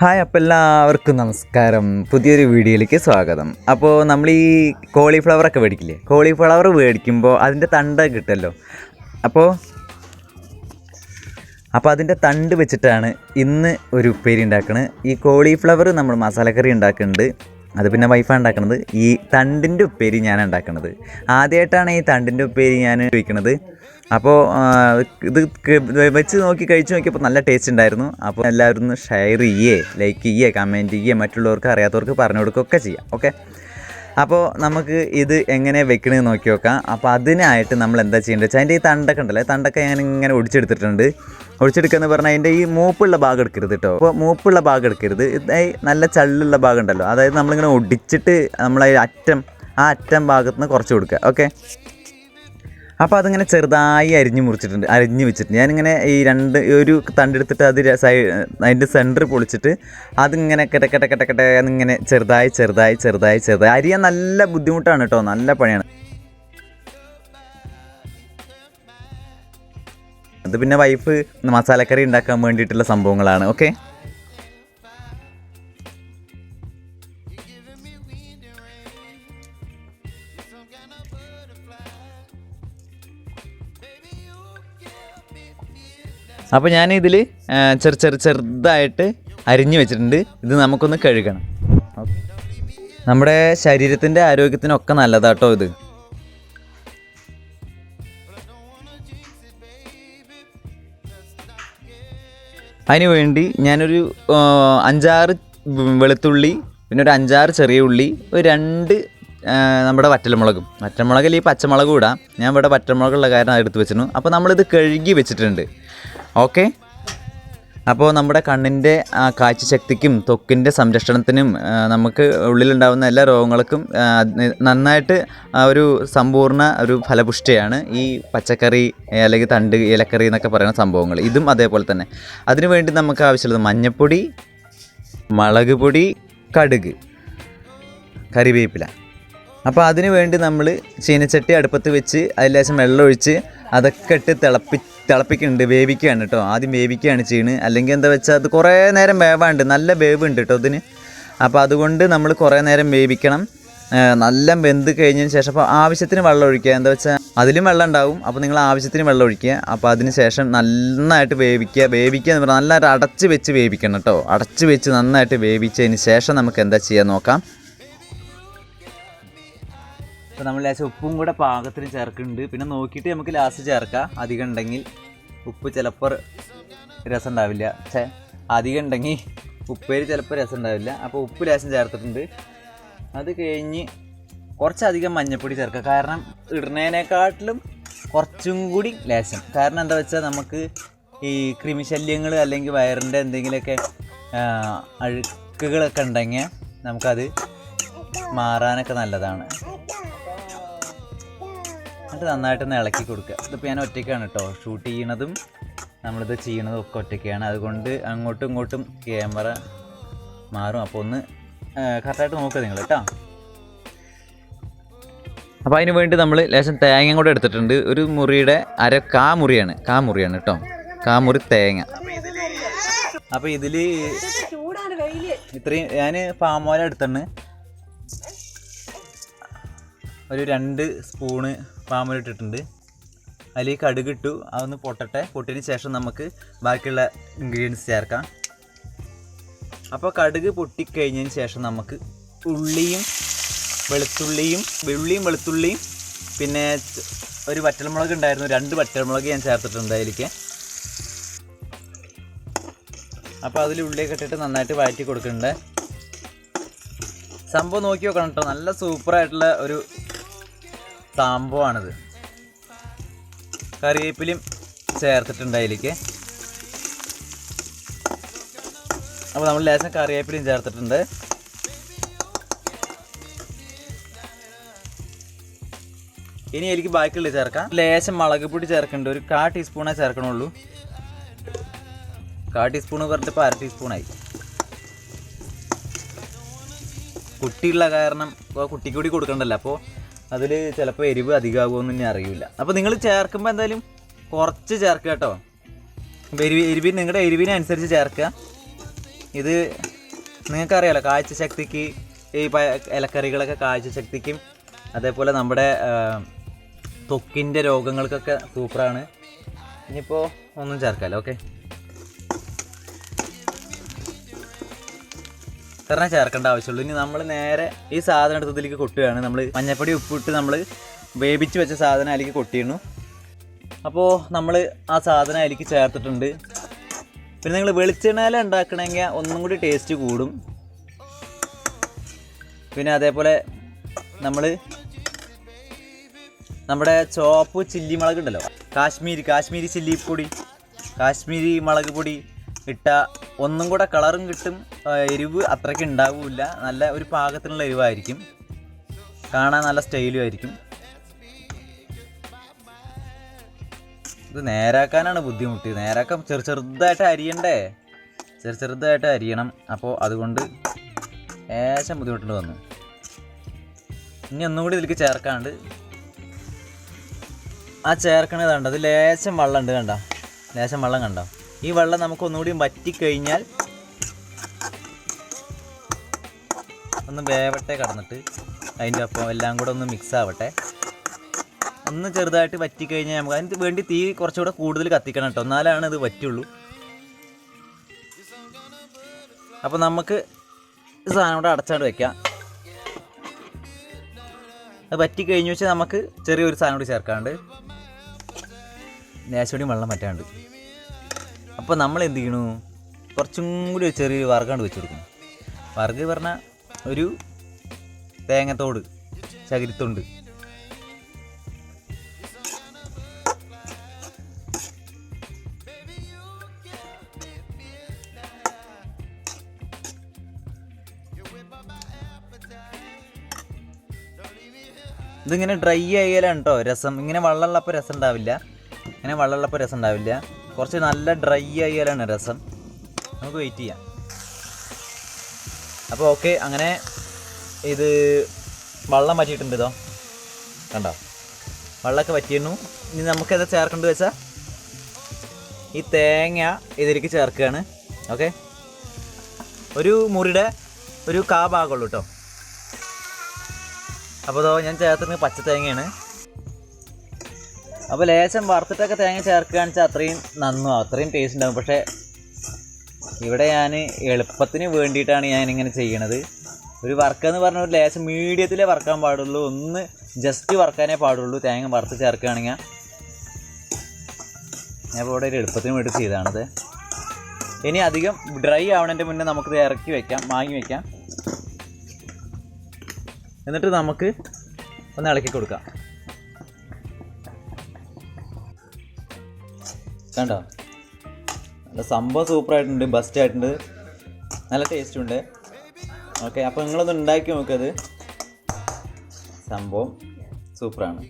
Hi അപ്പോൾ എല്ലാവർക്കും നമസ്കാരം. പുതിയൊരു വീഡിയോയിലേക്ക് സ്വാഗതം. അപ്പോൾ നമ്മൾ ഈ കോളിഫ്ലവറൊക്കെ മേടിക്കില്ലേ? കോളിഫ്ലവർ മേടിക്കുമ്പോൾ അതിന്റെ തണ്ട് കിട്ടുമല്ലോ അപ്പോൾ അപ്പോൾ അതിന്റെ തണ്ട് വെച്ചിട്ടാണ് ഇന്ന് ഒരു ഉപ്പേരി ഉണ്ടാക്കുന്നത് ഈ കോളിഫ്ലവർ നമ്മൾ മസാലക്കറി ഉണ്ടാക്കുന്നുണ്ട് അത് പിന്നെ വൈഫാണ് ഉണ്ടാക്കണത്. ഈ തണ്ടിന്റെ ഉപ്പേരി ഞാൻ ഉണ്ടാക്കണത്. ആദ്യമായിട്ടാണ് ഈ തണ്ടിന്റെ ഉപ്പേരി ഞാൻ ഉപയോഗിക്കുന്നത് അപ്പോൾ ഇത് വെച്ച് നോക്കി കഴിച്ച് നോക്കിയപ്പോൾ നല്ല ടേസ്റ്റ് ഉണ്ടായിരുന്നു. അപ്പോൾ എല്ലാവരും ഷെയർ ചെയ്യേ ലൈക്ക് ചെയ്യേ കമന്റ് ചെയ്യേ മറ്റുള്ളവർക്ക് അറിയാത്തവർക്ക് പറഞ്ഞു കൊടുക്കുകയൊക്കെ ചെയ്യാം. ഓക്കെ അപ്പോൾ നമുക്ക് ഇത് എങ്ങനെ വെക്കണമെന്ന് നോക്കി നോക്കാം. അപ്പോൾ അതിനായിട്ട് നമ്മൾ എന്താ ചെയ്യേണ്ടത് വെച്ചാൽ അതിന്റെ ഈ തണ്ടൊക്കെ ഉണ്ടല്ലോ തണ്ടൊക്കെ ഞാൻ ഇങ്ങനെ ഒടിച്ചെടുത്തിട്ടുണ്ട്. ഒടിച്ചെടുക്കുക എന്ന് പറഞ്ഞാൽ അതിന്റെ ഈ മൂപ്പുള്ള ഭാഗം എടുക്കരുത് കേട്ടോ. അപ്പോൾ മൂപ്പുള്ള ഭാഗം എടുക്കരുത്. നല്ല ചള്ളുള്ള ഭാഗം ഉണ്ടല്ലോ അതായത് നമ്മളിങ്ങനെ ഒടിച്ചിട്ട് നമ്മളതിൽ അറ്റം ആ അറ്റം ഭാഗത്ത് നിന്ന് കുറച്ച് കൊടുക്കുക. ഓക്കെ? അപ്പോൾ അതിങ്ങനെ ചെറുതായി അരിഞ്ഞ് മുറിച്ചിട്ടുണ്ട് അരിഞ്ഞ് വെച്ചിട്ടുണ്ട്. ഞാനിങ്ങനെ ഈ രണ്ട് ഒരു തണ്ടെടുത്തിട്ട് അത് സൈഡ് അതിന്റെ സെന്റർ പൊളിച്ചിട്ട് അതിങ്ങനെ കെട്ടക്കെട്ട കെട്ടക്കെട്ട കെട്ട കെട്ട എന്നിങ്ങനെ ചെറുതായി ചെറുതായി ചെറുതായി ചെറുതായി. അരിയാൻ നല്ല ബുദ്ധിമുട്ടാണ് കേട്ടോ നല്ല പണിയാണ്. അത് പിന്നെ വൈഫ് മസാലക്കറി ഉണ്ടാക്കാൻ വേണ്ടിയിട്ടുള്ള സംഭവങ്ങളാണ് ഓക്കെ? അപ്പോൾ ഞാൻ ഇതിൽ ചെറു ചെറു ചെറുതായിട്ട് അരിഞ്ഞു വെച്ചിട്ടുണ്ട്. ഇത് നമുക്കൊന്ന് കഴുകണം. നമ്മുടെ ശരീരത്തിന്റെ ആരോഗ്യത്തിനൊക്കെ നല്ലതാട്ടോ ഇത്. അതിന് വേണ്ടി ഞാനൊരു അഞ്ചാറ് വെളുത്തുള്ളി പിന്നെ ഒരു അഞ്ചാറ് ചെറിയ ഉള്ളി ഒരു രണ്ട് നമ്മുടെ വറ്റൽമുളകും. വറ്റൽമുളകിൽ ഈ പച്ചമുളകും ഇടാം. ഞാൻ ഇവിടെ വറ്റൽമുളകുള്ള കാരണം എടുത്ത് വെച്ചിരുന്നു. അപ്പോൾ നമ്മളിത് കഴുകി വെച്ചിട്ടുണ്ട്. ഓക്കെ. അപ്പോൾ നമ്മുടെ കണ്ണിന്റെ കാഴ്ചശക്തിക്കും ത്വക്കിന്റെ സംരക്ഷണത്തിനും നമുക്ക് ഉള്ളിലുണ്ടാകുന്ന എല്ലാ രോഗങ്ങൾക്കും നന്നായിട്ട് ഒരു സമ്പൂർണ ഒരു ഫലപുഷ്ടിയാണ് ഈ പച്ചക്കറി അല്ലെങ്കിൽ തണ്ട് ഇലക്കറി എന്നൊക്കെ പറയുന്ന സംഭവങ്ങൾ. ഇതും അതേപോലെ തന്നെ. അതിനു വേണ്ടി നമുക്ക് ആവശ്യമുള്ളത് മഞ്ഞൾപ്പൊടി മുളക് പൊടി കടുക് കറിവേപ്പില അപ്പോൾ അതിനുവേണ്ടി നമ്മൾ ചീനച്ചട്ടി അടുപ്പത്ത് വെച്ച് അതിലേശം വെള്ളമൊഴിച്ച് അതൊക്കെ ഇട്ട് തിളപ്പി തിളപ്പിക്കുന്നുണ്ട് വേവിക്കുകയാണ് കേട്ടോ. ആദ്യം വേവിക്കുകയാണ് ചെയ്യുന്നത് അല്ലെങ്കിൽ എന്താ വെച്ചാൽ അത് കുറേ നേരം വേവാണ്ട് നല്ല വേവ് ഉണ്ട് കേട്ടോ അതിന്. അപ്പോൾ അതുകൊണ്ട് നമ്മൾ കുറേ നേരം വേവിക്കണം. നല്ല വെന്ത് കഴിഞ്ഞതിന് ശേഷം അപ്പോൾ ആവശ്യത്തിന് വെള്ളം ഒഴിക്കുക. എന്താ വെച്ചാൽ അതിലും വെള്ളം ഉണ്ടാവും. അപ്പോൾ നിങ്ങൾ ആവശ്യത്തിന് വെള്ളം ഒഴിക്കുക. അപ്പോൾ അതിന് ശേഷം നന്നായിട്ട് വേവിക്കുക. വേവിക്കുക എന്ന് പറഞ്ഞാൽ നല്ലതായിട്ട് അടച്ച് വെച്ച് വേവിക്കണം കേട്ടോ. അടച്ച് വെച്ച് നന്നായിട്ട് വേവിച്ചതിന് ശേഷം നമുക്ക് എന്താ ചെയ്യാൻ നോക്കാം. അപ്പോൾ നമ്മൾ ലേശം ഉപ്പും കൂടെ പാകത്തിന് ചേർക്കുന്നുണ്ട്. പിന്നെ നോക്കിയിട്ട് നമുക്ക് ലാസ്റ്റ് ചേർക്കാം. അധികം ഉണ്ടെങ്കിൽ ഉപ്പ് ചിലപ്പോൾ രസം ഉണ്ടാവില്ല. പക്ഷേ അധികം ഉണ്ടെങ്കിൽ ഉപ്പേര് ചിലപ്പോൾ രസം ഉണ്ടാവില്ല. അപ്പോൾ ഉപ്പ് ലേശം ചേർത്തിട്ടുണ്ട്. അത് കഴിഞ്ഞ് കുറച്ചധികം മഞ്ഞപ്പൊടി ചേർക്കുക. കാരണം ഇടുന്നതിനെക്കാട്ടിലും കുറച്ചും കൂടി ലേശം. കാരണം എന്താ വെച്ചാൽ നമുക്ക് ഈ കൃമിശല്യങ്ങൾ അല്ലെങ്കിൽ വയറിന്റെ എന്തെങ്കിലുമൊക്കെ അഴുക്കുകളൊക്കെ ഉണ്ടെങ്കിൽ നമുക്കത് മാറാനൊക്കെ നല്ലതാണ്. എന്നിട്ട് നന്നായിട്ടൊന്ന് ഇളക്കി കൊടുക്കുക. ഇതിപ്പോൾ ഞാൻ ഒറ്റയ്ക്കാണ് കേട്ടോ. ഷൂട്ട് ചെയ്യണതും നമ്മളിത് ചെയ്യണതും ഒക്കെ ഒറ്റയ്ക്കാണ്. അതുകൊണ്ട് അങ്ങോട്ടും ഇങ്ങോട്ടും ക്യാമറ മാറും. അപ്പോൾ ഒന്ന് കറക്റ്റായിട്ട് നോക്കുക നിങ്ങൾ കേട്ടോ. അപ്പോൾ അതിന് വേണ്ടി നമ്മൾ ലേശം തേങ്ങ കൂടെ എടുത്തിട്ടുണ്ട്. ഒരു മുറിയുടെ അര കാ മുറിയാണ്. കാ മുറിയാണ് കേട്ടോ. കാ മുറി തേങ്ങ. അപ്പോൾ ഇതിൽ ഇത്രയും ഞാൻ ഓയിൽ എടുത്തിട്ടുണ്ട് ഒരു രണ്ട് സ്പൂണ് പാം ഇട്ടിട്ടുണ്ട് അതിൽ കടുക് ഇട്ടു അതൊന്ന് പൊട്ടട്ടെ. പൊട്ടിയതിന് ശേഷം നമുക്ക് ബാക്കിയുള്ള ഇൻഗ്രീഡിയൻസ് ചേർക്കാം. അപ്പോൾ കടുക് പൊട്ടിക്കഴിഞ്ഞതിന് ശേഷം നമുക്ക് ഉള്ളിയും വെളുത്തുള്ളിയും വെള്ളിയും വെളുത്തുള്ളിയും പിന്നെ ഒരു വറ്റൽമുളക് ഉണ്ടായിരുന്നു. രണ്ട് വറ്റൽമുളക് ഞാൻ ചേർത്തിട്ടുണ്ട് അതിലേക്ക്. അപ്പോൾ അതിൽ ഉള്ളിയൊക്കെ ഇട്ടിട്ട് നന്നായിട്ട് വഴറ്റി കൊടുക്കുന്നുണ്ട്. സംഭവം നോക്കി നോക്കണം കേട്ടോ നല്ല സൂപ്പറായിട്ടുള്ള ഒരു സംഭവമാണിത്. കറിവേപ്പിലും ചേർത്തിട്ടുണ്ട് അതിലേക്ക്. അപ്പോൾ നമ്മൾ ലേശം കറിവേപ്പിലയും ചേർത്തിട്ടുണ്ട്. ഇനി എനിക്ക് ബാക്കിയുള്ള ചേർക്കാം. ലേശം മുളക് പൊടി ചേർക്കുന്നുണ്ട്. ഒരു കാ ടീസ്പൂണേ ചേർക്കണുള്ളൂ. കാ ടീസ്പൂൺ പറഞ്ഞിട്ടിപ്പോൾ അര ടീസ്പൂണായി. കുട്ടിയുള്ള കാരണം കുട്ടിക്കൂടി കുട്ടിക്ക് കൂടി കൊടുക്കണ്ടല്ലോ. അപ്പോൾ അതിൽ ചിലപ്പോൾ എരിവ് അധികമാകുമെന്ന് ഇനി അറിയില്ല. അപ്പോൾ നിങ്ങൾ ചേർക്കുമ്പോൾ എന്തായാലും കുറച്ച് ചേർക്കുക കേട്ടോ. എരിവി എരിവിന് നിങ്ങളുടെ എരിവിനനുസരിച്ച് ചേർക്കുക. ഇത് നിങ്ങൾക്കറിയാലോ കാഴ്ച ശക്തിക്ക് ഈ ഇലക്കറികളൊക്കെ കാഴ്ച ശക്തിക്കും അതേപോലെ നമ്മുടെ ത്വക്കിന്റെ രോഗങ്ങൾക്കൊക്കെ സൂപ്പറാണ് ഇനിയിപ്പോൾ ഒന്നും ചേർക്കാമല്ലോ ഓക്കെ ഇത്രയും ചേർക്കേണ്ട ആവശ്യമുള്ളൂ. ഇനി നമ്മൾ നേരെ ഈ സാധനം എടുത്തതിലേക്ക് കൊട്ടുകയാണ്. നമ്മൾ മഞ്ഞപ്പൊടി ഉപ്പിട്ട് നമ്മൾ വേവിച്ച് വെച്ച സാധനം അതിലേക്ക് കൊട്ടിയിരുന്നു അപ്പോൾ നമ്മൾ ആ സാധനം അതിലേക്ക് ചേർത്തിട്ടുണ്ട്. പിന്നെ നിങ്ങൾ വെളിച്ചെണ്ണയില ഉണ്ടാക്കണമെങ്കിൽ ഒന്നും കൂടി ടേസ്റ്റ് കൂടും. പിന്നെ അതേപോലെ നമ്മൾ നമ്മുടെ ചോപ്പ് ചില്ലി മുളക് ഉണ്ടല്ലോ. കാശ്മീരി കാശ്മീരി ചില്ലി പൊടി കാശ്മീരി മുളക് പൊടി ഇട്ട ഒന്നും കൂടെ കളറും കിട്ടും. എരിവ് അത്രയ്ക്ക് ഉണ്ടാവില്ല. നല്ല ഒരു പാകത്തിനുള്ള എരിവായിരിക്കും. കാണാൻ നല്ല സ്റ്റൈലും ആയിരിക്കും. ഇത് നേരാക്കാനാണ് ബുദ്ധിമുട്ട്. നേരാക്കാൻ ചെറു ചെറുതായിട്ട് അരിയണ്ടേ? ചെറു ചെറുതായിട്ട് അരിയണം. അപ്പോൾ അതുകൊണ്ട് ഏശം ബുദ്ധിമുട്ടുണ്ട് വന്നു ഇനി ഒന്നും കൂടി ഇതിലേക്ക് ചേർക്കാണ്ട് ആ ചേർക്കണത് കണ്ടോ? അത് ലേശം വെള്ളം ഉണ്ട് കണ്ടോ? ലേശം വെള്ളം കണ്ടോ? ഈ വെള്ളം നമുക്ക് ഒന്നുകൂടിയും വറ്റിക്കഴിഞ്ഞാൽ ഒന്ന് വേവട്ടെ കടന്നിട്ട്. അതിന്റെ ഒപ്പം എല്ലാം കൂടെ ഒന്ന് മിക്സ് ആവട്ടെ. ഒന്ന് ചെറുതായിട്ട് വറ്റിക്കഴിഞ്ഞാൽ നമുക്ക് അതിന് വേണ്ടി തീ കുറച്ചുകൂടെ കൂടുതൽ കത്തിക്കണം കേട്ടോ. എന്നാലാണ് ഇത് വറ്റുള്ളൂ. അപ്പോൾ നമുക്ക് സാധനം കൂടെ അടച്ചാണ്ട് വെക്കാം. അത് വറ്റി കഴിഞ്ഞു വെച്ചാൽ നമുക്ക് ചെറിയൊരു സാധനം കൂടി ചേർക്കാണ്ട്. ലേശം വെള്ളം പറ്റാണ്ട് അപ്പോൾ നമ്മൾ എന്ത് ചെയ്യണു? കുറച്ചും കൂടി ഒരു ചെറിയ വറുകാണ്ട് വെച്ച് കൊടുക്കും വറുക് പറഞ്ഞാൽ ഒരു തേങ്ങത്തോട് ചകിരിത്തോണ്ട്. ഇതിങ്ങനെ ഡ്രൈ ആയാലാണ് കേട്ടോ രസം. ഇങ്ങനെ വെള്ളമുള്ളപ്പോൾ രസം ഉണ്ടാവില്ല. ഇങ്ങനെ വെള്ളമുള്ളപ്പോൾ രസം ഉണ്ടാവില്ല. കുറച്ച് നല്ല ഡ്രൈ ആയാലാണ് രസം. നമുക്ക് വെയിറ്റ് ചെയ്യാം. അപ്പോൾ ഓക്കെ അങ്ങനെ ഇത് വെള്ളം വറ്റിയിട്ടുണ്ട് ഇതോ. കണ്ടോ? വെള്ളമൊക്കെ പറ്റിയിരുന്നു ഇനി നമുക്കത് ചേർക്കേണ്ടത് വെച്ചാൽ ഈ തേങ്ങ ഇതിലേക്ക് ചേർക്കുകയാണ്. ഓക്കെ ഒരു മുറിയുടെ ഒരു കാ ഭാഗമുള്ളൂ കേട്ടോ. അപ്പോൾ ഞാൻ ചേർത്തിരുന്നത് പച്ച തേങ്ങയാണ് അപ്പോൾ ലേശം വറുത്തിട്ടൊക്കെ തേങ്ങ ചേർക്കുകയാണെന്ന് വെച്ചാൽ അത്രയും നന്നു അത്രയും ടേസ്റ്റ് ഉണ്ടാകും പക്ഷേ ഇവിടെ ഞാൻ എളുപ്പത്തിന് വേണ്ടിയിട്ടാണ് ഞാൻ ഇങ്ങനെ ചെയ്യണത്. ഒരു വർക്കെന്ന് പറഞ്ഞ ഒരു ലേശം മീഡിയത്തിലേ വറക്കാൻ പാടുള്ളൂ. ഒന്ന് ജസ്റ്റ് വറക്കാനേ പാടുള്ളൂ. തേങ്ങ വറുത്ത് ചേർക്കുകയാണെങ്കിൽ ഞാൻ ഇപ്പോൾ ഇവിടെ ഒരു എളുപ്പത്തിന് വേണ്ടി ചെയ്താണത്. ഇനി അധികം ഡ്രൈ ആവണതിന്റെ മുന്നേ നമുക്കിത് ഇറക്കി വെക്കാം വാങ്ങി വെക്കാം. എന്നിട്ട് നമുക്ക് ഒന്ന് ഇളക്കി കൊടുക്കാം. കണ്ടോ? നല്ല സംഭവം സൂപ്പറായിട്ടുണ്ട് ബെസ്റ്റ് ആയിട്ടുണ്ട്. നല്ല ടേസ്റ്റ് ഉണ്ട്. ഓക്കെ അപ്പോൾ നിങ്ങളൊന്ന് ഉണ്ടാക്കി നോക്കത് സംഭവം സൂപ്പറാണ്